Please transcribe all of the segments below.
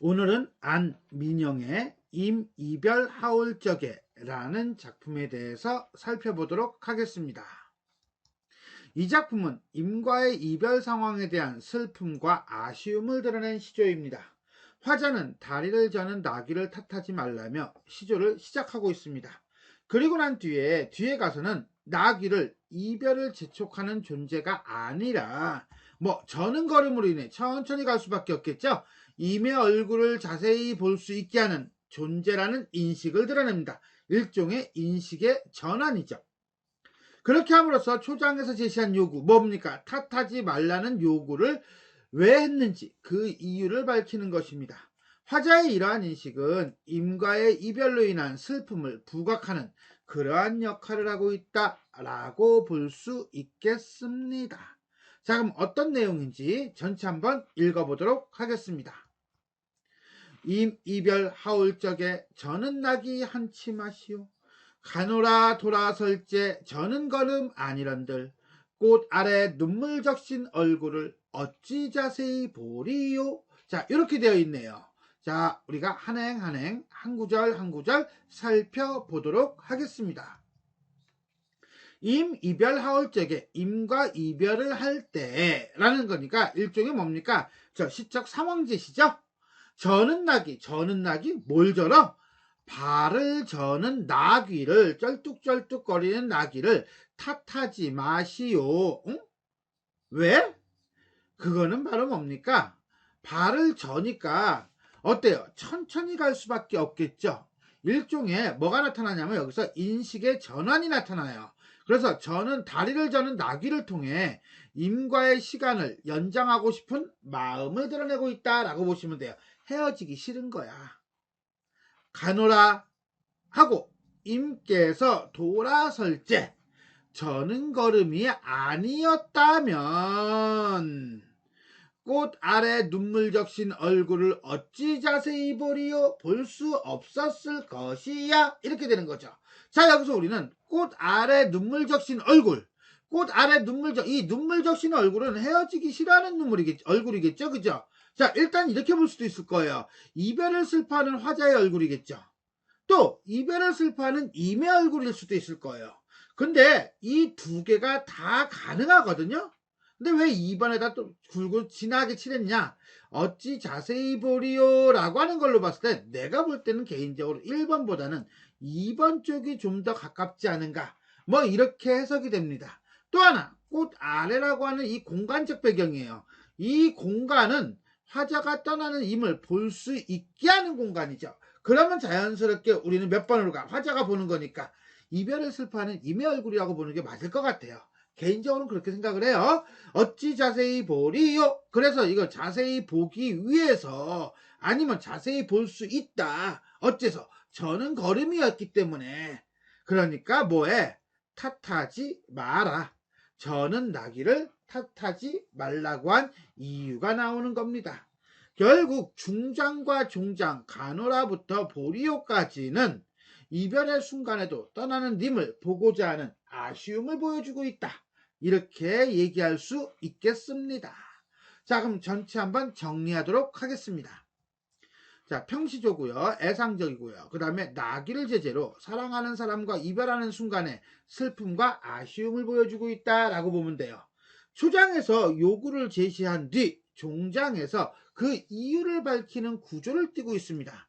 오늘은 안민영의 임이별 하울적에 라는 작품에 대해서 살펴보도록 하겠습니다. 이 작품은 임과의 이별 상황에 대한 슬픔과 아쉬움을 드러낸 시조입니다. 화자는 다리를 저는 나귀를 탓하지 말라며 시조를 시작하고 있습니다. 그리고 난 뒤에 뒤에 가서는 나귀를 이별을 재촉하는 존재가 아니라 뭐 저는 걸음으로 인해 천천히 갈 수밖에 없겠죠. 임의 얼굴을 자세히 볼 수 있게 하는 존재라는 인식을 드러냅니다. 일종의 인식의 전환이죠. 그렇게 함으로써 초장에서 제시한 요구, 뭡니까? 탓하지 말라는 요구를 왜 했는지 그 이유를 밝히는 것입니다. 화자의 이러한 인식은 임과의 이별로 인한 슬픔을 부각하는 그러한 역할을 하고 있다라고 볼 수 있겠습니다. 자, 그럼 어떤 내용인지 전체 한번 읽어보도록 하겠습니다. 임 이별 하올 적에 저는 낙이 한치 마시오. 가노라 돌아설제 저는 걸음 아니런들 꽃 아래 눈물 적신 얼굴을 어찌 자세히 보리요. 자, 이렇게 되어 있네요. 자, 우리가 한행 한행 한 구절 한 구절 살펴보도록 하겠습니다. 임 이별 하올 적에 임과 이별을 할 때라는 거니까 일종의 뭡니까? 저 시적 상황제시죠? 저는 나귀, 저는 나귀, 뭘 저러? 발을 저는 나귀를, 쩔뚝쩔뚝거리는 나귀를 탓하지 마시오. 응? 왜? 그거는 바로 뭡니까? 발을 저니까, 어때요? 천천히 갈 수밖에 없겠죠? 일종의 뭐가 나타나냐면 여기서 인식의 전환이 나타나요. 그래서 저는 다리를 저는 나귀를 통해 임과의 시간을 연장하고 싶은 마음을 드러내고 있다라고 보시면 돼요. 헤어지기 싫은 거야. 가노라 하고 임께서 돌아설제 저는 걸음이 아니었다면 꽃 아래 눈물 적신 얼굴을 어찌 자세히 보리요 볼 수 없었을 것이야 이렇게 되는 거죠. 자 여기서 우리는 꽃 아래 눈물 적신 얼굴 꽃 아래 눈물 적, 이 눈물 적신 얼굴은 헤어지기 싫어하는 눈물이겠, 얼굴이겠죠, 그죠? 자, 일단 이렇게 볼 수도 있을 거예요. 이별을 슬퍼하는 화자의 얼굴이겠죠. 또, 이별을 슬퍼하는 임의 얼굴일 수도 있을 거예요. 근데 이 두 개가 다 가능하거든요? 근데 왜 2번에다 또 굵고 진하게 칠했냐? 어찌 자세히 보리요? 라고 하는 걸로 봤을 때 내가 볼 때는 개인적으로 1번보다는 2번 쪽이 좀 더 가깝지 않은가? 뭐 이렇게 해석이 됩니다. 또 하나, 꽃 아래라고 하는 이 공간적 배경이에요. 이 공간은 화자가 떠나는 임을 볼 수 있게 하는 공간이죠. 그러면 자연스럽게 우리는 몇 번으로 가? 화자가 보는 거니까 이별을 슬퍼하는 임의 얼굴이라고 보는 게 맞을 것 같아요. 개인적으로는 그렇게 생각을 해요. 어찌 자세히 보리요? 그래서 이걸 자세히 보기 위해서 아니면 자세히 볼 수 있다. 어째서? 저는 걸음이었기 때문에. 그러니까 뭐해? 탓하지 마라. 저는 나귀를 탓하지 말라고 한 이유가 나오는 겁니다. 결국 중장과 종장, 가노라부터 보리오까지는 이별의 순간에도 떠나는 님을 보고자 하는 아쉬움을 보여주고 있다. 이렇게 얘기할 수 있겠습니다. 자, 그럼 전체 한번 정리하도록 하겠습니다. 자, 평시조고요. 애상적이고요. 그 다음에 나귀를 제재로 사랑하는 사람과 이별하는 순간에 슬픔과 아쉬움을 보여주고 있다라고 보면 돼요. 초장에서 요구를 제시한 뒤 종장에서 그 이유를 밝히는 구조를 띠고 있습니다.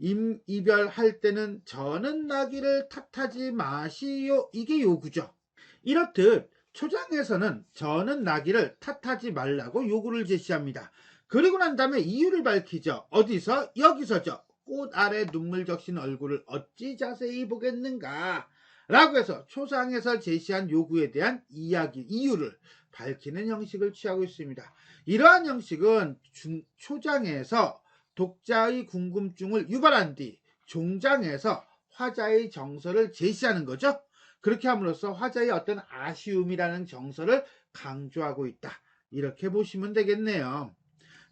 임, 이별할 때는 저는 나귀를 탓하지 마시오. 이게 요구죠. 이렇듯 초장에서는 저는 나귀를 탓하지 말라고 요구를 제시합니다. 그리고 난 다음에 이유를 밝히죠. 어디서? 여기서죠. 꽃 아래 눈물 적신 얼굴을 어찌 자세히 보겠는가? 라고 해서 초상에서 제시한 요구에 대한 이야기, 이유를 밝히는 형식을 취하고 있습니다. 이러한 형식은 중, 초장에서 독자의 궁금증을 유발한 뒤 종장에서 화자의 정서를 제시하는 거죠. 그렇게 함으로써 화자의 어떤 아쉬움이라는 정서를 강조하고 있다. 이렇게 보시면 되겠네요.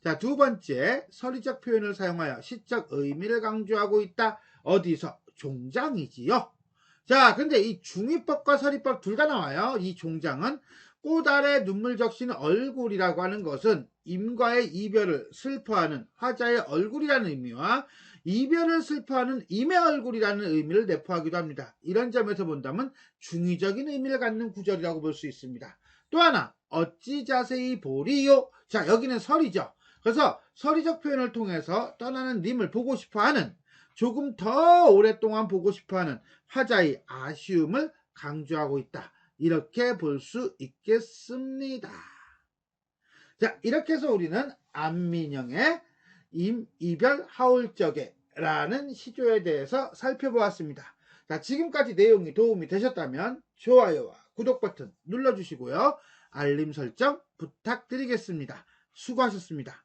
자, 두 번째, 서리적 표현을 사용하여 시적 의미를 강조하고 있다. 어디서? 종장이지요. 자, 근데 이 중의법과 서리법 둘 다 나와요. 이 종장은 꽃 아래 눈물 적신 얼굴이라고 하는 것은 임과의 이별을 슬퍼하는 화자의 얼굴이라는 의미와 이별을 슬퍼하는 임의 얼굴이라는 의미를 내포하기도 합니다. 이런 점에서 본다면 중의적인 의미를 갖는 구절이라고 볼 수 있습니다. 또 하나 어찌 자세히 보리요 자 여기는 설이죠. 그래서 설의적 표현을 통해서 떠나는 님을 보고 싶어하는 조금 더 오랫동안 보고 싶어하는 화자의 아쉬움을 강조하고 있다. 이렇게 볼 수 있겠습니다. 자, 이렇게 해서 우리는 안민영의 임, 이별 하울적에 라는 시조에 대해서 살펴보았습니다. 자, 지금까지 내용이 도움이 되셨다면 좋아요와 구독 버튼 눌러주시고요. 알림 설정 부탁드리겠습니다. 수고하셨습니다.